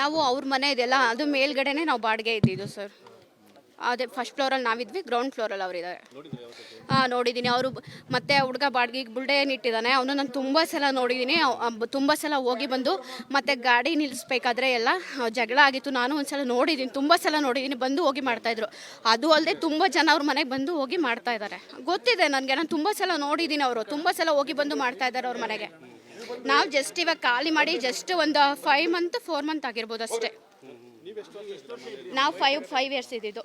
ನಾವು ಅವ್ರ ಮನೆ ಇದೆಯಲ್ಲ ಅದು ಮೇಲ್ಗಡೆನೆ ನಾವು ಬಾಡಿಗೆ ಇದ್ದಿದ್ದು ಸರ್. ಅದೇ ಫಸ್ಟ್ ಫ್ಲೋರಲ್ಲಿ ನಾವಿದ್ವಿ ಗ್ರೌಂಡ್ ಫ್ಲೋರಲ್ಲಿ ಅವರಿದ್ದಾರೆ ಹಾಂ ನೋಡಿದ್ದೀನಿ ಅವರು ಮತ್ತೆ ಹುಡುಗ ಬಾಡಿಗೆಗೆ ಬುಲ್ಡೇನ್ ಇಟ್ಟಿದ್ದಾನೆ ಅವನು ನಾನು ತುಂಬ ಸಲ ನೋಡಿದ್ದೀನಿ ತುಂಬ ಸಲ ಹೋಗಿ ಬಂದು ಮತ್ತೆ ಗಾಡಿ ನಿಲ್ಲಿಸ್ಬೇಕಾದ್ರೆ ಎಲ್ಲ ಜಗಳ ಆಗಿತ್ತು. ನಾನು ಒಂದ್ಸಲ ನೋಡಿದ್ದೀನಿ ತುಂಬ ಸಲ ನೋಡಿದ್ದೀನಿ ಬಂದು ಹೋಗಿ ಮಾಡ್ತಾಯಿದ್ರು ಅದು ಅಲ್ಲದೆ ತುಂಬ ಜನ ಅವ್ರ ಮನೆಗೆ ಬಂದು ಹೋಗಿ ಮಾಡ್ತಾ ಇದ್ದಾರೆ ಗೊತ್ತಿದೆ ನನಗೆ, ನಾನು ತುಂಬ ಸಲ ನೋಡಿದ್ದೀನಿ ಅವರು, ತುಂಬ ಸಲ ಹೋಗಿ ಬಂದು ಮಾಡ್ತಾ ಇದ್ದಾರೆ ಅವ್ರ ಮನೆಗೆ. ನಾವು ಜಸ್ಟ್ ಇವಾಗ ಖಾಲಿ ಮಾಡಿ ಜಸ್ಟ್ ಒಂದು ಫೈವ್ ಮಂತ್ ಫೋರ್ ಮಂತ್ ಆಗಿರ್ಬೋದು ಅಷ್ಟೇ. ನಾವು ಫೈವ್ ಫೈವ್ ಇಯರ್ಸ್ ಇದ್ದಿದ್ದು.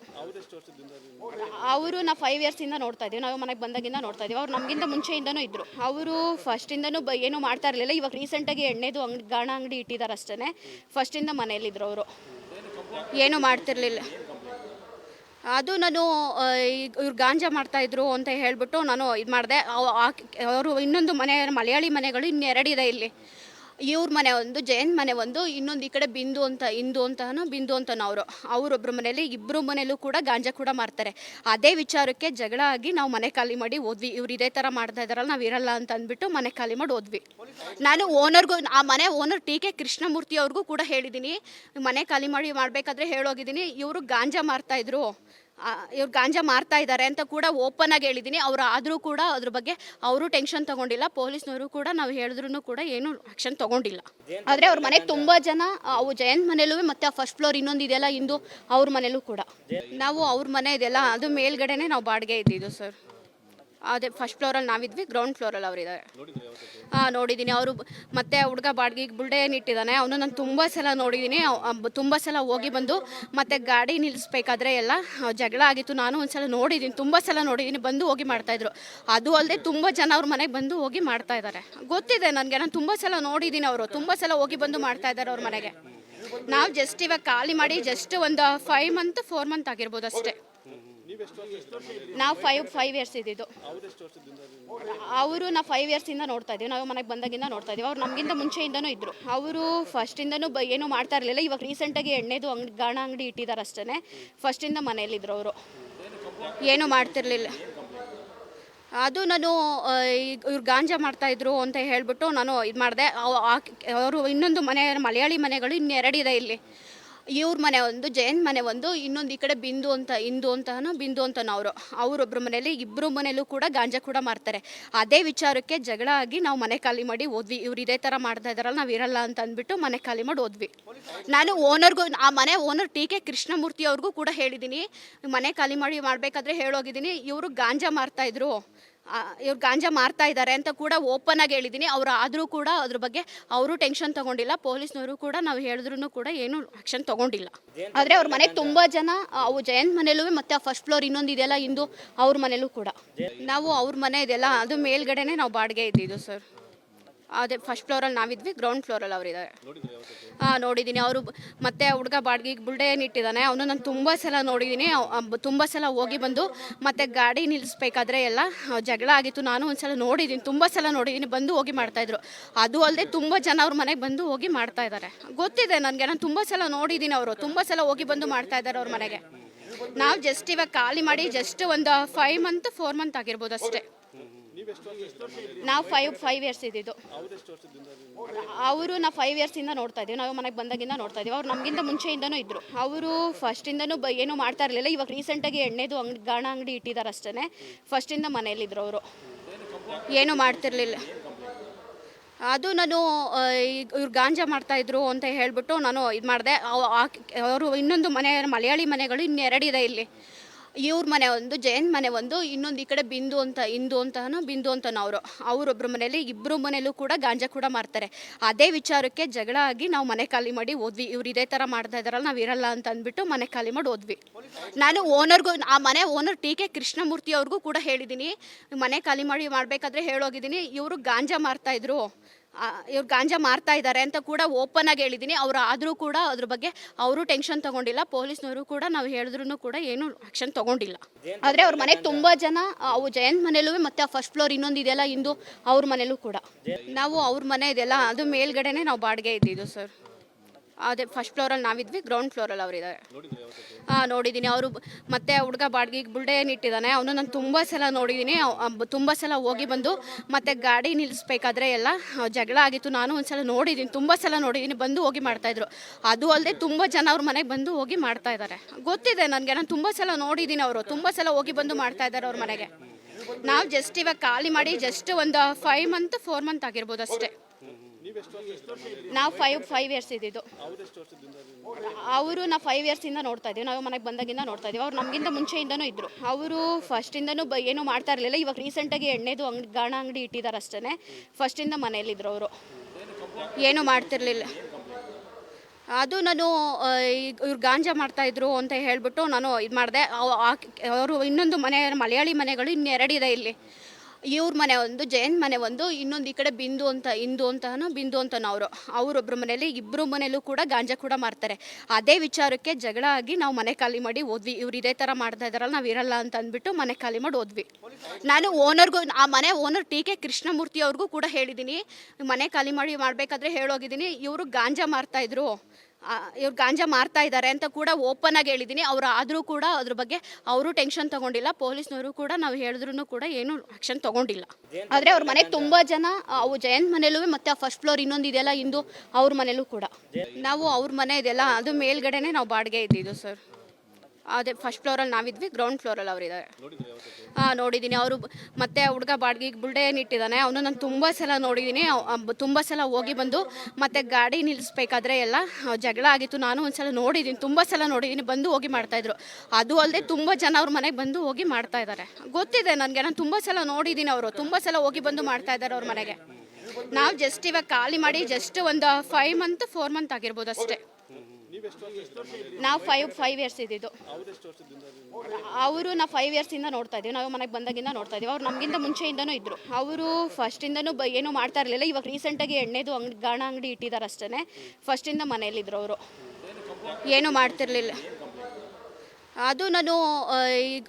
ಅವರು ನಾವು ಫೈವ್ ಇಯರ್ಸಿಂದ ನೋಡ್ತಾ ಇದ್ದೀವಿ. ನಾವು ಮನೆಗೆ ಬಂದಾಗಿಂದ ನೋಡ್ತಾ ಇದ್ದೀವಿ. ಅವ್ರು ನಮಗಿಂತ ಮುಂಚೆಯಿಂದನೂ ಇದ್ದರು ಅವರು ಫಸ್ಟಿಂದನೂ ಬ ಏನು ಮಾಡ್ತಾ ಇರಲಿಲ್ಲ. ಇವಾಗ ರೀಸೆಂಟಾಗಿ ಎಣ್ಣೆದು ಅಂಗಡಿ ಗಾಣ ಅಂಗಡಿ ಇಟ್ಟಿದ್ದಾರೆ ಅಷ್ಟೇ ಫಸ್ಟಿಂದ ಮನೆಯಲ್ಲಿದ್ದರು ಅವರು. ಏನು ಮಾಡ್ತಿರ್ಲಿಲ್ಲ. ಅದು ನಾನು ಇವ್ರು ಗಾಂಜಾ ಮಾಡ್ತಾ ಇದ್ರು ಅಂತ ಹೇಳ್ಬಿಟ್ಟು ನಾನು ಇದು ಮಾಡಿದೆ. ಅವರು ಇನ್ನೊಂದು ಮನೆ, ಮಲಯಾಳಿ ಮನೆಗಳು ಇನ್ನೆರಡಿದೆ ಇಲ್ಲಿ. ಇವ್ರ ಮನೆ ಒಂದು ಜೈನ್ ಮನೆ ಒಂದು, ಇನ್ನೊಂದು ಈ ಕಡೆ ಬಿಂದು ಅಂತ, ಇಂದು ಅಂತನೋ ಬಿಂದು ಅಂತನೋ ಅವರು. ಅವರೊಬ್ಬರ ಮನೇಲಿ ಇಬ್ಬರು ಮನೇಲೂ ಕೂಡ ಗಾಂಜಾ ಕೂಡ ಮಾಡ್ತಾರೆ. ಅದೇ ವಿಚಾರಕ್ಕೆ ಜಗಳ ಆಗಿ ನಾವು ಮನೆ ಖಾಲಿ ಮಾಡಿ ಓದ್ವಿ ಇವ್ರು ಇದೇ ಥರ ಮಾಡ್ತಾ ಇದಾರಲ್ಲ, ನಾವು ಇರಲ್ಲ ಅಂತ ಅಂದ್ಬಿಟ್ಟು ಮನೆ ಖಾಲಿ ಮಾಡಿ ಓದ್ವಿ ನಾನು ಓನರ್ಗೂ, ಆ ಮನೆ ಓನರ್ ಟಿ ಕೆ ಕೃಷ್ಣಮೂರ್ತಿ ಅವ್ರಿಗೂ ಕೂಡ ಹೇಳಿದ್ದೀನಿ ಮನೆ ಖಾಲಿ ಮಾಡಿ ಮಾಡಬೇಕಾದ್ರೆ ಹೇಳೋಗಿದ್ದೀನಿ ಇವರು ಗಾಂಜಾ ಮಾರ್ತಾ ಇದ್ರು. ಇವ್ರು ಗಾಂಜಾ ಮಾರ್ತಾ ಇದ್ದಾರೆ ಅಂತ ಕೂಡ ಓಪನ್ ಆಗಿ ಹೇಳಿದ್ದೀನಿ. ಅವ್ರು ಆದರೂ ಕೂಡ ಅದ್ರ ಬಗ್ಗೆ ಅವರು ಟೆನ್ಷನ್ ತಗೊಂಡಿಲ್ಲ. ಪೊಲೀಸ್ನವರು ಕೂಡ ನಾವು ಹೇಳಿದ್ರು ಕೂಡ ಏನು ಆಕ್ಷನ್ ತಗೊಂಡಿಲ್ಲ. ಆದರೆ ಅವ್ರ ಮನೆಗೆ ತುಂಬ ಜನ ಅವು ಜಯಂತ್ ಮನೇಲೂ ಮತ್ತೆ ಆ ಫಸ್ಟ್ ಫ್ಲೋರ್ ಇನ್ನೊಂದು ಇದೆಯಲ್ಲ ಇಂದು ಅವ್ರ ಮನೇಲೂ ಕೂಡ. ನಾವು ಅವ್ರ ಮನೆ ಇದೆಯಲ್ಲ ಅದು ಮೇಲ್ಗಡೆನೆ ನಾವು ಬಾಡಿಗೆ ಇದ್ದಿದ್ದು ಸರ್ ಅದೇ ಫಸ್ಟ್ ಫ್ಲೋರಲ್ಲಿ ನಾವಿದ್ವಿ ಗ್ರೌಂಡ್ ಫ್ಲೋರಲ್ಲಿ ಅವರಿದ್ದಾರೆ ಹಾಂ ನೋಡಿದ್ದೀನಿ ಅವರು ಮತ್ತೆ ಹುಡುಗ ಬಾಡಿಗೆ ಬುಲ್ಡೇನ್ ಇಟ್ಟಿದ್ದಾನೆ ಅವನು ನಾನು ತುಂಬ ಸಲ ನೋಡಿದ್ದೀನಿ ತುಂಬ ಸಲ ಹೋಗಿ ಬಂದು ಮತ್ತೆ ಗಾಡಿ ನಿಲ್ಲಿಸ್ಬೇಕಾದ್ರೆ ಎಲ್ಲ ಜಗಳ ಆಗಿತ್ತು. ನಾನು ಒಂದ್ಸಲ ನೋಡಿದ್ದೀನಿ ತುಂಬ ಸಲ ನೋಡಿದ್ದೀನಿ ಬಂದು ಹೋಗಿ ಮಾಡ್ತಾಯಿದ್ರು ಅದು ಅಲ್ಲದೆ ತುಂಬ ಜನ ಅವ್ರ ಮನೆಗೆ ಬಂದು ಹೋಗಿ ಮಾಡ್ತಾ ಇದ್ದಾರೆ ಗೊತ್ತಿದೆ ನನಗೆ. ನಾನು ತುಂಬ ಸಲ ನೋಡಿದ್ದೀನಿ ಅವರು. ತುಂಬ ಸಲ ಹೋಗಿ ಬಂದು ಮಾಡ್ತಾ ಇದ್ದಾರೆ ಅವ್ರ ಮನೆಗೆ. ನಾವು ಜಸ್ಟ್ ಇವಾಗ ಖಾಲಿ ಮಾಡಿ ಜಸ್ಟ್ ಒಂದು ಫೈವ್ ಮಂತ್ ಫೋರ್ ಮಂತ್ ಆಗಿರ್ಬೋದು ಅಷ್ಟೇ. ನಾವು ಫೈವ್ ಫೈವ್ ಇಯರ್ಸ್ ಇದ್ದಿದ್ದು. ಅವರು ನಾವು ಫೈವ್ ಇಯರ್ಸಿಂದ ನೋಡ್ತಾ ಇದ್ದೀವಿ ನಾವು ಮನೆಗೆ ಬಂದಾಗಿಂದ ನೋಡ್ತಾ ಇದ್ದೀವಿ ಅವ್ರು ನಮಗಿಂತ ಮುಂಚೆಯಿಂದನೂ ಇದ್ದರು ಅವರು ಫಸ್ಟಿಂದನೂ ಬ, ಏನೂ ಮಾಡ್ತಾ ಇರಲಿಲ್ಲ. ಇವಾಗ ರೀಸೆಂಟಾಗಿ ಎಣ್ಣೆದು ಅಂಗಡಿ ಗಾಣ ಅಂಗಡಿ ಇಟ್ಟಿದ್ದಾರೆ ಅಷ್ಟೇ ಫಸ್ಟಿಂದ ಮನೆಯಲ್ಲಿದ್ದರು ಅವರು. ಏನೂ ಮಾಡ್ತಿರ್ಲಿಲ್ಲ. ಅದು ನಾನು ಇವ್ರು ಗಾಂಜಾ ಮಾಡ್ತಾ ಇದ್ರು ಅಂತ ಹೇಳಿಬಿಟ್ಟು ನಾನು ಇದು ಮಾಡಿದೆ. ಅವರು ಇನ್ನೊಂದು ಮನೆ, ಮಲಯಾಳಿ ಮನೆಗಳು ಇನ್ನೆರಡಿದೆ ಇಲ್ಲಿ. ಇವ್ರ ಮನೆ ಒಂದು ಜೈನ್ ಮನೆ ಒಂದು, ಇನ್ನೊಂದು ಈ ಕಡೆ ಬಿಂದು ಅಂತ, ಇಂದು ಅಂತನೋ, ಬಿಂದು ಅಂತನೋ ಅವರು. ಅವರೊಬ್ಬರ ಮನೇಲಿ ಇಬ್ಬರು ಮನೇಲೂ ಕೂಡ ಗಾಂಜಾ ಕೂಡ ಮಾಡ್ತಾರೆ ಅದೇ ವಿಚಾರಕ್ಕೆ ಜಗಳ ಆಗಿ ನಾವು ಮನೆ ಖಾಲಿ ಮಾಡಿ ಓದ್ವಿ ಇವ್ರು ಇದೇ ಥರ ಮಾಡ್ತಾ ಇದಾರಲ್ಲ ನಾವು ಇರಲ್ಲ ಅಂತ ಅಂದ್ಬಿಟ್ಟು ಮನೆ ಖಾಲಿ ಮಾಡಿ ಓದ್ವಿ ನಾನು ಓನರ್ಗೂ, ಆ ಮನೆ ಓನರ್ ಟಿ ಕೆ ಕೃಷ್ಣಮೂರ್ತಿ ಅವ್ರಿಗೂ ಕೂಡ ಹೇಳಿದ್ದೀನಿ ಮನೆ ಖಾಲಿ ಮಾಡಿ ಮಾಡಬೇಕಾದ್ರೆ ಹೇಳೋಗಿದ್ದೀನಿ ಇವರು ಗಾಂಜಾ ಮಾರ್ತಾ ಇದ್ರು. ಇವ್ರು ಗಾಂಜಾ ಮಾರ್ತಾ ಇದ್ದಾರೆ ಅಂತ ಕೂಡ ಓಪನ್ ಆಗಿ ಹೇಳಿದ್ದೀನಿ ಅವ್ರು ಆದರೂ ಕೂಡ ಅದ್ರ ಬಗ್ಗೆ ಅವರು ಟೆನ್ಷನ್ ತಗೊಂಡಿಲ್ಲ. ಪೊಲೀಸ್ನವರು ಕೂಡ ನಾವು ಹೇಳಿದ್ರು ಕೂಡ ಏನು ಆಕ್ಷನ್ ತಗೊಂಡಿಲ್ಲ. ಆದ್ರೆ ಅವ್ರ ಮನೆಗೆ ತುಂಬ ಜನ, ಅವು ಜಯಂತ್ ಮನೇಲೂ ಮತ್ತೆ ಆ ಫಸ್ಟ್ ಫ್ಲೋರ್ ಇನ್ನೊಂದು ಇದೆಯಲ್ಲ, ಇಂದು ಅವ್ರ ಮನೇಲೂ ಕೂಡ. ನಾವು ಅವ್ರ ಮನೆ ಇದೆಯಲ್ಲ, ಅದು ಮೇಲ್ಗಡೆನೆ ನಾವು ಬಾಡಿಗೆ ಇದ್ದಿದ್ದು ಸರ್ ಅದೇ ಫಸ್ಟ್ ಫ್ಲೋರಲ್ಲಿ ನಾವಿದ್ವಿ ಗ್ರೌಂಡ್ ಫ್ಲೋರಲ್ಲಿ ಅವರಿದ್ದಾರೆ ಹಾಂ ನೋಡಿದ್ದೀನಿ ಅವರು ಮತ್ತೆ ಹುಡುಗ ಬಾಡಿಗೆ ಬುಲ್ಡೇನ್ ಇಟ್ಟಿದ್ದಾನೆ ಅವನು ನಾನು ತುಂಬ ಸಲ ನೋಡಿದ್ದೀನಿ ತುಂಬ ಸಲ ಹೋಗಿ ಬಂದು ಮತ್ತೆ ಗಾಡಿ ನಿಲ್ಲಿಸ್ಬೇಕಾದ್ರೆ ಎಲ್ಲ ಜಗಳ ಆಗಿತ್ತು. ನಾನು ಒಂದ್ಸಲ ನೋಡಿದ್ದೀನಿ ತುಂಬ ಸಲ ನೋಡಿದ್ದೀನಿ ಬಂದು ಹೋಗಿ ಮಾಡ್ತಾಯಿದ್ರು ಅದು ಅಲ್ಲದೆ ತುಂಬ ಜನ ಅವ್ರ ಮನೆಗೆ ಬಂದು ಹೋಗಿ ಮಾಡ್ತಾ ಇದ್ದಾರೆ ಗೊತ್ತಿದೆ ನನಗೆ, ನಾನು ತುಂಬ ಸಲ ನೋಡಿದ್ದೀನಿ ಅವರು. ತುಂಬ ಸಲ ಹೋಗಿ ಬಂದು ಮಾಡ್ತಾ ಇದ್ದಾರೆ ಅವ್ರ ಮನೆಗೆ. ನಾವು ಜಸ್ಟ್ ಇವಾಗ ಖಾಲಿ ಮಾಡಿ ಜಸ್ಟ್ ಒಂದು ಫೈವ್ ಮಂತ್ ಫೋರ್ ಮಂತ್ ಆಗಿರ್ಬೋದು ಅಷ್ಟೇ. ನಾವು ಫೈವ್ ಫೈವ್ ಇಯರ್ಸ್ ಇದ್ದಿದ್ದು. ಅವರು ನಾವು ಫೈವ್ ಇಯರ್ಸಿಂದ ನೋಡ್ತಾ ಇದ್ದೀವಿ. ನಾವು ಮನೆಗೆ ಬಂದಾಗಿಂದ ನೋಡ್ತಾ ಇದ್ದೀವಿ. ಅವ್ರು ನಮಗಿಂತ ಮುಂಚೆಯಿಂದನೂ ಇದ್ದರು ಅವರು ಫಸ್ಟಿಂದನೂ ಬ ಏನು ಮಾಡ್ತಾ ಇರಲಿಲ್ಲ. ಇವಾಗ ರೀಸೆಂಟಾಗಿ ಎಣ್ಣೆದು ಅಂಗಡಿ ಗಾಣ ಅಂಗಡಿ ಇಟ್ಟಿದ್ದಾರೆ ಅಷ್ಟೇ ಫಸ್ಟಿಂದ ಮನೇಲಿದ್ರು ಅವರು. ಏನು ಮಾಡ್ತಿರ್ಲಿಲ್ಲ. ಅದು ನಾನು ಇವ್ರು ಗಾಂಜಾ ಮಾಡ್ತಾ ಇದ್ರು ಅಂತ ಹೇಳ್ಬಿಟ್ಟು ನಾನು ಇದು ಮಾಡಿದೆ. ಅವರು ಇನ್ನೊಂದು ಮನೆ, ಮಲಯಾಳಿ ಮನೆಗಳು ಇನ್ನೆರಡಿದೆ ಇಲ್ಲಿ. ಇವ್ರ ಮನೆ ಒಂದು, ಜಯಂತ್ ಮನೆ ಒಂದು, ಇನ್ನೊಂದು ಈ ಕಡೆ ಬಿಂದು ಅಂತ, ಇಂದು ಅಂತಾನು, ಬಿಂದು ಅಂತನೋ ಅವರು. ಅವರೊಬ್ಬರ ಮನೇಲಿ ಇಬ್ಬರು ಮನೆಯಲ್ಲೂ ಕೂಡ ಗಾಂಜಾ ಕೂಡ ಮಾಡ್ತಾರೆ. ಅದೇ ವಿಚಾರಕ್ಕೆ ಜಗಳ ಆಗಿ ನಾವು ಮನೆ ಖಾಲಿ ಮಾಡಿ ಹೋದ್ವಿ ಇವ್ರು ಇದೇ ಥರ ಮಾಡ್ತಾ ಇದಾರಲ್ಲ ನಾವು ಇರಲ್ಲ ಅಂತ ಅಂದ್ಬಿಟ್ಟು ಮನೆ ಖಾಲಿ ಮಾಡಿ ಹೋದ್ವಿ ನಾನು ಓನರ್ಗೂ, ಆ ಮನೆ ಓನರ್ ಟಿ ಕೆ ಕೃಷ್ಣಮೂರ್ತಿ ಅವ್ರಿಗೂ ಕೂಡ ಹೇಳಿದ್ದೀನಿ ಮನೆ ಖಾಲಿ ಮಾಡಿ ಮಾಡಬೇಕಾದ್ರೆ ಹೇಳೋಗಿದ್ದೀನಿ ಇವರು ಗಾಂಜಾ ಮಾರ್ತಾ ಇದ್ರು. ಇವ್ರು ಗಾಂಜಾ ಮಾರ್ತಾ ಇದ್ದಾರೆ ಅಂತ ಕೂಡ ಓಪನ್ ಆಗಿ ಹೇಳಿದ್ದೀನಿ. ಅವ್ರು ಆದರೂ ಕೂಡ ಅದ್ರ ಬಗ್ಗೆ ಅವರು ಟೆನ್ಷನ್ ತಗೊಂಡಿಲ್ಲ. ಪೊಲೀಸ್ನವರು ಕೂಡ ನಾವು ಹೇಳಿದ್ರು ಕೂಡ ಏನು ಆಕ್ಷನ್ ತಗೊಂಡಿಲ್ಲ. ಆದರೆ ಅವ್ರ ಮನೆಗೆ ತುಂಬ ಜನ ಅವು ಜಯಂತ್ ಮನೇಲೂ ಮತ್ತೆ ಫಸ್ಟ್ ಫ್ಲೋರ್ ಇನ್ನೊಂದು ಇದೆಯಲ್ಲ, ಇಂದು ಅವ್ರ ಮನೇಲೂ ಕೂಡ. ನಾವು ಅವ್ರ ಮನೆ ಇದೆಯಲ್ಲ, ಅದು ಮೇಲ್ಗಡೆನೆ ನಾವು ಬಾಡಿಗೆ ಇದ್ದಿದ್ದು ಸರ್ ಅದೇ ಫಸ್ಟ್ ಫ್ಲೋರಲ್ಲಿ ನಾವಿದ್ವಿ ಗ್ರೌಂಡ್ ಫ್ಲೋರಲ್ಲಿ ಅವರಿದ್ದಾರೆ ಹಾಂ ನೋಡಿದ್ದೀನಿ ಅವರು ಮತ್ತೆ ಹುಡುಗ ಬಾಡಿಗೆ ಬುಲ್ಡೆ ಇಟ್ಟಿದ್ದಾನೆ ಅವನು ನಾನು ತುಂಬ ಸಲ ನೋಡಿದ್ದೀನಿ ತುಂಬ ಸಲ ಹೋಗಿ ಬಂದು ಮತ್ತೆ ಗಾಡಿ ನಿಲ್ಲಿಸ್ಬೇಕಾದ್ರೆ ಎಲ್ಲ ಜಗಳ ಆಗಿತ್ತು. ನಾನು ಒಂದ್ಸಲ ನೋಡಿದ್ದೀನಿ ತುಂಬ ಸಲ ನೋಡಿದ್ದೀನಿ ಬಂದು ಹೋಗಿ ಮಾಡ್ತಾಯಿದ್ರು ಅದು ಅಲ್ಲದೆ ತುಂಬ ಜನ ಅವ್ರ ಮನೆಗೆ ಬಂದು ಹೋಗಿ ಮಾಡ್ತಾ ಇದ್ದಾರೆ ಗೊತ್ತಿದೆ ನನಗೆ ನಾನು ತುಂಬ ಸಲ ನೋಡಿದ್ದೀನಿ ಅವರು. ತುಂಬ ಸಲ ಹೋಗಿ ಬಂದು ಮಾಡ್ತಾ ಇದ್ದಾರೆ ಅವ್ರ ಮನೆಗೆ. ನಾವು ಜಸ್ಟ್ ಇವಾಗ ಖಾಲಿ ಮಾಡಿ ಜಸ್ಟ್ ಒಂದು ಫೈವ್ ಮಂತ್ ಫೋರ್ ಮಂತ್ ಆಗಿರ್ಬೋದು ಅಷ್ಟೇ. ನಾವು ಫೈವ್ ಫೈವ್ ಇಯರ್ಸ್ ಇದ್ದಿದ್ದು. ಅವರು ನಾವು ಫೈವ್ ಇಯರ್ಸಿಂದ ನೋಡ್ತಾ ಇದ್ದೀವಿ. ನಾವು ಮನೆಗೆ ಬಂದಾಗಿಂದ ನೋಡ್ತಾ ಇದ್ದೀವಿ. ಅವ್ರು ನಮಗಿಂತ ಮುಂಚೆಯಿಂದನೂ ಇದ್ದರು ಅವರು ಫಸ್ಟಿಂದನೂ ಬ ಏನೂ ಮಾಡ್ತಾ ಇರಲಿಲ್ಲ. ಇವಾಗ ರೀಸೆಂಟಾಗಿ ಎಣ್ಣೆದು ಅಂಗಡಿ ಗಾಣ ಅಂಗಡಿ ಇಟ್ಟಿದ್ದಾರೆ ಅಷ್ಟೇ ಫಸ್ಟಿಂದ ಮನೇಲಿದ್ರು ಅವರು. ಏನೂ ಮಾಡ್ತಿರ್ಲಿಲ್ಲ. ಅದು ನಾನು ಇವ್ರು ಗಾಂಜಾ ಮಾಡ್ತಾ ಇದ್ರು ಅಂತ ಹೇಳ್ಬಿಟ್ಟು ನಾನು ಇದು ಮಾಡಿದೆ. ಅವರು ಇನ್ನೊಂದು ಮನೆ, ಮಲಯಾಳಿ ಮನೆಗಳು ಇನ್ನೆರಡಿದೆ ಇಲ್ಲಿ. ಇವ್ರ ಮನೆ ಒಂದು, ಜಯಂತ್ ಮನೆ ಒಂದು, ಇನ್ನೊಂದು ಈ ಕಡೆ ಬಿಂದು ಅಂತ, ಇಂದು ಅಂತಾನು, ಬಿಂದು ಅಂತನೋ ಅವರು. ಅವರೊಬ್ಬರ ಮನೇಲಿ ಇಬ್ಬರು ಮನೆಯಲ್ಲೂ ಕೂಡ ಗಾಂಜಾ ಕೂಡ ಮಾಡ್ತಾರೆ ಅದೇ ವಿಚಾರಕ್ಕೆ ಜಗಳ ಆಗಿ ನಾವು ಮನೆ ಖಾಲಿ ಮಾಡಿ ಹೋದ್ವಿ. ಇವ್ರು ಇದೇ ಥರ ಮಾಡ್ತಾ ಇದ್ದಾರಲ್ಲ, ನಾವು ಇರಲ್ಲ ಅಂತ ಅಂದ್ಬಿಟ್ಟು ಮನೆ ಖಾಲಿ ಮಾಡಿ ಹೋದ್ವಿ. ನಾನು ಓನರ್ಗೂ, ಆ ಮನೆ ಓನರ್ ಟಿ ಕೆ ಕೃಷ್ಣಮೂರ್ತಿ ಅವ್ರಿಗೂ ಕೂಡ ಹೇಳಿದ್ದೀನಿ ಮನೆ ಖಾಲಿ ಮಾಡಿ ಮಾಡಬೇಕಾದ್ರೆ ಹೇಳೋಗಿದ್ದೀನಿ ಇವರು ಗಾಂಜಾ ಮಾರ್ತಾ ಇದ್ರು. ಇವ್ರು ಗಾಂಜಾ ಮಾರ್ತಾ ಇದ್ದಾರೆ ಅಂತ ಕೂಡ ಓಪನ್ ಆಗಿ ಹೇಳಿದ್ದೀನಿ. ಅವ್ರು ಆದರೂ ಕೂಡ ಅದ್ರ ಬಗ್ಗೆ ಅವರು ಟೆನ್ಷನ್ ತಗೊಂಡಿಲ್ಲ. ಪೊಲೀಸ್ನವರು ಕೂಡ ನಾವು ಹೇಳಿದ್ರು ಕೂಡ ಏನು ಆಕ್ಷನ್ ತಗೊಂಡಿಲ್ಲ. ಆದರೆ ಅವ್ರ ಮನೆಗೆ ತುಂಬ ಜನ ಅವು ಜಯಂತ್ ಮನೇಲೂ ಮತ್ತೆ ಆ ಫಸ್ಟ್ ಫ್ಲೋರ್ ಇನ್ನೊಂದು ಇದೆಯಲ್ಲ ಇಂದು ಅವ್ರ ಮನೇಲೂ ಕೂಡ. ನಾವು ಅವ್ರ ಮನೆ ಇದೆಯಲ್ಲ ಅದು ಮೇಲ್ಗಡೆನೆ ನಾವು ಬಾಡಿಗೆ ಇದ್ದಿದ್ದು ಸರ್ ಅದೇ ಫಸ್ಟ್ ಫ್ಲೋರಲ್ಲಿ ನಾವಿದ್ವಿ ಗ್ರೌಂಡ್ ಫ್ಲೋರಲ್ಲಿ ಅವರಿದ್ದಾರೆ ಹಾಂ ನೋಡಿದ್ದೀನಿ ಅವರು ಮತ್ತೆ ಹುಡುಗ ಬಾಡಿಗೆಗೆ ಬುಲ್ಡೆ ಇಟ್ಟಿದ್ದಾನೆ ಅವನು ನಾನು ತುಂಬ ಸಲ ನೋಡಿದ್ದೀನಿ ತುಂಬ ಸಲ ಹೋಗಿ ಬಂದು ಮತ್ತೆ ಗಾಡಿ ನಿಲ್ಲಿಸ್ಬೇಕಾದ್ರೆ ಎಲ್ಲ ಜಗಳ ಆಗಿತ್ತು. ನಾನು ಒಂದ್ಸಲ ನೋಡಿದ್ದೀನಿ ತುಂಬ ಸಲ ನೋಡಿದ್ದೀನಿ ಬಂದು ಹೋಗಿ ಮಾಡ್ತಾಯಿದ್ರು ಅದು ಅಲ್ಲದೆ ತುಂಬ ಜನ ಅವ್ರ ಮನೆಗೆ ಬಂದು ಹೋಗಿ ಮಾಡ್ತಾ ಇದ್ದಾರೆ ಗೊತ್ತಿದೆ ನನಗೆ, ನಾನು ತುಂಬ ಸಲ ನೋಡಿದ್ದೀನಿ ಅವರು. ತುಂಬ ಸಲ ಹೋಗಿ ಬಂದು ಮಾಡ್ತಾ ಇದ್ದಾರೆ ಅವ್ರ ಮನೆಗೆ. ನಾವು ಜಸ್ಟ್ ಇವಾಗ ಖಾಲಿ ಮಾಡಿ ಜಸ್ಟ್ ಒಂದು ಫೈವ್ ಮಂತ್ ಫೋರ್ ಮಂತ್ ಆಗಿರ್ಬೋದು ಅಷ್ಟೇ. ನಾವು ಫೈವ್ ಫೈವ್ ಇಯರ್ಸ್ ಇದ್ದಿದ್ದು. ಅವರು ನಾವು ಫೈವ್ ಇಯರ್ಸಿಂದ ನೋಡ್ತಾ ಇದ್ದೀವಿ. ನಾವು ಮನೆಗೆ ಬಂದಾಗಿಂದ ನೋಡ್ತಾ ಇದ್ದೀವಿ. ಅವ್ರು ನಮಗಿಂತ ಮುಂಚೆಯಿಂದನೂ ಇದ್ದರು ಅವರು ಫಸ್ಟಿಂದನೂ ಬ ಏನೂ ಮಾಡ್ತಾ ಇರಲಿಲ್ಲ. ಇವಾಗ ರೀಸೆಂಟಾಗಿ ಎಣ್ಣೆದು ಅಂಗಡಿ ಗಾಣ ಅಂಗಡಿ ಇಟ್ಟಿದ್ದಾರೆ ಅಷ್ಟೇ ಫಸ್ಟಿಂದ ಮನೆಯಲ್ಲಿದ್ದರು ಅವರು. ಏನೂ ಮಾಡ್ತಿರ್ಲಿಲ್ಲ. ಅದು ನಾನು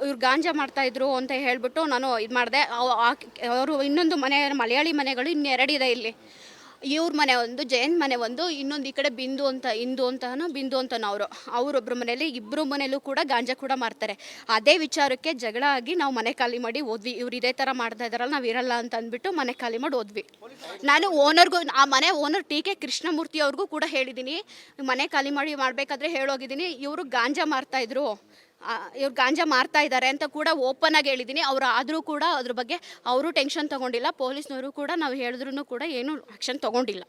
ಇವ್ರು ಗಾಂಜಾ ಮಾಡ್ತಾ ಇದ್ರು ಅಂತ ಹೇಳಿಬಿಟ್ಟು ನಾನು ಇದು ಮಾಡಿದೆ. ಅವರು ಇನ್ನೊಂದು ಮನೆ, ಮಲಯಾಳಿ ಮನೆಗಳು ಇನ್ನೆರಡಿದೆ ಇಲ್ಲಿ. ಇವ್ರ ಮನೆ ಒಂದು, ಜಯಂತ್ ಮನೆ ಒಂದು, ಇನ್ನೊಂದು ಈ ಕಡೆ ಬಿಂದು ಅಂತ, ಇಂದು ಅಂತನೋ ಬಿಂದು ಅಂತನೋ ಅವರು. ಅವರೊಬ್ಬರ ಮನೇಲಿ ಇಬ್ಬರು ಮನೇಲೂ ಕೂಡ ಗಾಂಜಾ ಕೂಡ ಮಾಡ್ತಾರೆ ಅದೇ ವಿಚಾರಕ್ಕೆ ಜಗಳ ಆಗಿ ನಾವು ಮನೆ ಖಾಲಿ ಮಾಡಿ ಓದ್ವಿ ಇವ್ರು ಇದೇ ಥರ ಮಾಡ್ತಾ ಇದ್ದಾರಲ್ಲ, ನಾವು ಇರಲ್ಲ ಅಂತ ಅಂದ್ಬಿಟ್ಟು ಮನೆ ಖಾಲಿ ಮಾಡಿ ಓದ್ವಿ ನಾನು ಓನರ್ಗೂ, ಆ ಮನೆ ಓನರ್ ಟಿ ಕೆ ಕೃಷ್ಣಮೂರ್ತಿ ಅವ್ರಿಗೂ ಕೂಡ ಹೇಳಿದ್ದೀನಿ ಮನೆ ಖಾಲಿ ಮಾಡಿ ಮಾಡಬೇಕಾದ್ರೆ ಹೇಳೋಗಿದ್ದೀನಿ ಇವರು ಗಾಂಜಾ ಮಾರ್ತಾ ಇದ್ರು. ಇವ್ರು ಗಾಂಜಾ ಮಾರ್ತಾ ಇದ್ದಾರೆ ಅಂತ ಕೂಡ ಓಪನ್ ಆಗಿ ಹೇಳಿದ್ದೀನಿ. ಅವ್ರು ಆದರೂ ಕೂಡ ಅದ್ರ ಬಗ್ಗೆ ಅವರು ಟೆನ್ಷನ್ ತಗೊಂಡಿಲ್ಲ. ಪೊಲೀಸ್ನವರು ಕೂಡ ನಾವು ಹೇಳಿದ್ರು ಕೂಡ ಏನು ಆಕ್ಷನ್ ತಗೊಂಡಿಲ್ಲ.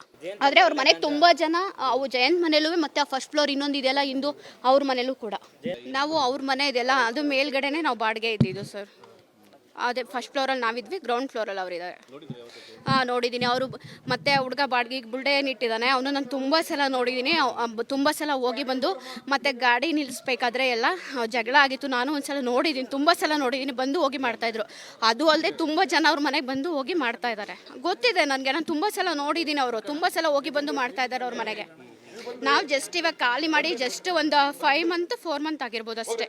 ಆದರೆ ಅವ್ರ ಮನೆಗೆ ತುಂಬ ಜನ ಅವು ಜಯಂತ್ ಮನೇಲೂ ಮತ್ತೆ ಆ ಫಸ್ಟ್ ಫ್ಲೋರ್ ಇನ್ನೊಂದು ಇದೆಯಲ್ಲ ಇಂದು ಅವ್ರ ಮನೇಲೂ ಕೂಡ. ನಾವು ಅವ್ರ ಮನೆ ಇದೆಯಲ್ಲ ಅದು ಮೇಲ್ಗಡೆನೆ ನಾವು ಬಾಡಿಗೆ ಇದ್ದಿದ್ದು ಸರ್ ಅದೇ ಫಸ್ಟ್ ಫ್ಲೋರಲ್ಲಿ ನಾವಿದ್ವಿ ಗ್ರೌಂಡ್ ಫ್ಲೋರಲ್ಲಿ ಅವರಿದ್ದಾರೆ ಹಾಂ ನೋಡಿದ್ದೀನಿ ಅವರು ಮತ್ತೆ ಹುಡುಗ ಬಾಡಿಗೆ ಬುಲ್ಡೆ ಇಟ್ಟಿದ್ದಾನೆ ಅವನು ನಾನು ತುಂಬ ಸಲ ನೋಡಿದ್ದೀನಿ ತುಂಬ ಸಲ ಹೋಗಿ ಬಂದು ಮತ್ತೆ ಗಾಡಿ ನಿಲ್ಲಿಸ್ಬೇಕಾದ್ರೆ ಎಲ್ಲ ಜಗಳ ಆಗಿತ್ತು. ನಾನು ಒಂದ್ಸಲ ನೋಡಿದ್ದೀನಿ ತುಂಬ ಸಲ ನೋಡಿದ್ದೀನಿ ಬಂದು ಹೋಗಿ ಮಾಡ್ತಾಯಿದ್ರು ಅದು ಅಲ್ಲದೆ ತುಂಬ ಜನ ಅವ್ರ ಮನೆಗೆ ಬಂದು ಹೋಗಿ ಮಾಡ್ತಾ ಇದ್ದಾರೆ ಗೊತ್ತಿದೆ ನನಗೆ, ನಾನು ತುಂಬ ಸಲ ನೋಡಿದ್ದೀನಿ ಅವರು. ತುಂಬ ಸಲ ಹೋಗಿ ಬಂದು ಮಾಡ್ತಾ ಇದ್ದಾರೆ ಅವ್ರ ಮನೆಗೆ. ನಾವು ಜಸ್ಟ್ ಇವಾಗ ಖಾಲಿ ಮಾಡಿ ಜಸ್ಟ್ ಒಂದು ಫೈವ್ ಮಂತ್ ಫೋರ್ ಮಂತ್ ಆಗಿರ್ಬೋದು ಅಷ್ಟೇ.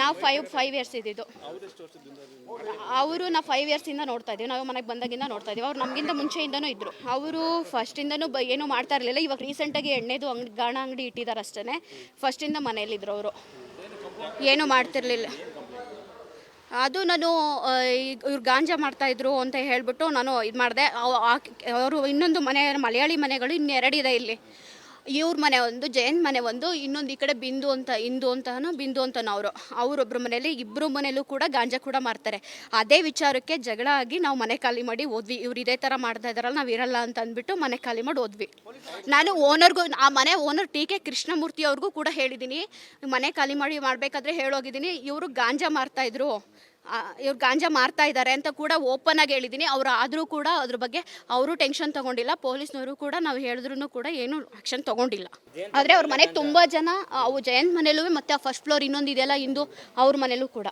ನಾವು ಫೈವ್ ಫೈವ್ ಇಯರ್ಸ್ ಇದ್ದಿದ್ದು. ಅವರು ನಾವು ಫೈವ್ ಇಯರ್ಸಿಂದ ನೋಡ್ತಾ ಇದ್ದೀವಿ. ನಾವು ಮನೆಗೆ ಬಂದಾಗಿಂದ ನೋಡ್ತಾ ಇದ್ದೀವಿ. ಅವ್ರು ನಮಗಿಂತ ಮುಂಚೆಯಿಂದನೂ ಇದ್ದರು ಅವರು ಫಸ್ಟಿಂದನೂ ಬ ಏನೂ ಮಾಡ್ತಾ ಇರಲಿಲ್ಲ. ಇವಾಗ ರೀಸೆಂಟಾಗಿ ಎಣ್ಣೆದು ಅಂಗಡಿ ಗಾಣ ಅಂಗಡಿ ಇಟ್ಟಿದ್ದಾರೆ ಅಷ್ಟೇ ಫಸ್ಟಿಂದ ಮನೇಲಿದ್ರು ಅವರು. ಏನೂ ಮಾಡ್ತಿರ್ಲಿಲ್ಲ. ಅದು ನಾನು ಇವ್ರು ಗಾಂಜಾ ಮಾಡ್ತಾ ಇದ್ರು ಅಂತ ಹೇಳಿಬಿಟ್ಟು ನಾನು ಇದು ಮಾಡಿದೆ. ಅವರು ಇನ್ನೊಂದು ಮನೆ, ಮಲಯಾಳಿ ಮನೆಗಳು ಇನ್ನೆರಡಿದೆ ಇಲ್ಲಿ. ಇವ್ರ ಮನೆ ಒಂದು ಜಯನ್ ಮನೆ ಒಂದು, ಇನ್ನೊಂದು ಈ ಕಡೆ ಬಿಂದು ಅಂತ, ಇಂದು ಅಂತನೋ, ಬಿಂದು ಅಂತನೋ ಅವರು. ಅವರೊಬ್ಬರ ಮನೇಲಿ ಇಬ್ಬರು ಮನೇಲೂ ಕೂಡ ಗಾಂಜಾ ಕೂಡ ಮಾಡ್ತಾರೆ ಅದೇ ವಿಚಾರಕ್ಕೆ ಜಗಳ ಆಗಿ ನಾವು ಮನೆ ಖಾಲಿ ಮಾಡಿ ಹೋದ್ವಿ. ಇವ್ರು ಇದೇ ಥರ ಮಾಡ್ತಾ ಇದಾರಲ್ಲ, ನಾವು ಇರಲ್ಲ ಅಂತ ಅಂದ್ಬಿಟ್ಟು ಮನೆ ಖಾಲಿ ಮಾಡಿ ಹೋದ್ವಿ. ನಾನು ಓನರ್ಗೂ, ಆ ಮನೆ ಓನರ್ ಟಿ ಕೆ ಕೃಷ್ಣಮೂರ್ತಿ ಅವ್ರಿಗೂ ಕೂಡ ಹೇಳಿದ್ದೀನಿ ಮನೆ ಖಾಲಿ ಮಾಡಿ ಮಾಡಬೇಕಾದ್ರೆ ಹೇಳೋಗಿದ್ದೀನಿ ಇವರು ಗಾಂಜಾ ಮಾರ್ತಾ ಇದ್ರು. ಇವ್ರು ಗಾಂಜಾ ಮಾರ್ತಾ ಇದ್ದಾರೆ ಅಂತ ಕೂಡ ಓಪನ್ ಆಗಿ ಹೇಳಿದ್ದೀನಿ. ಅವ್ರು ಆದರೂ ಕೂಡ ಅದ್ರ ಬಗ್ಗೆ ಅವರು ಟೆನ್ಷನ್ ತಗೊಂಡಿಲ್ಲ. ಪೊಲೀಸ್ನವರು ಕೂಡ ನಾವು ಹೇಳಿದ್ರು ಕೂಡ ಏನು ಆಕ್ಷನ್ ತಗೊಂಡಿಲ್ಲ. ಆದರೆ ಅವ್ರ ಮನೆಗೆ ತುಂಬ ಜನ, ಅವು ಜಯಂತ್ ಮನೇಲೂ ಮತ್ತೆ ಆ ಫಸ್ಟ್ ಫ್ಲೋರ್ ಇನ್ನೊಂದು ಇದೆಯಲ್ಲ ಇಂದು ಅವ್ರ ಮನೇಲೂ ಕೂಡ.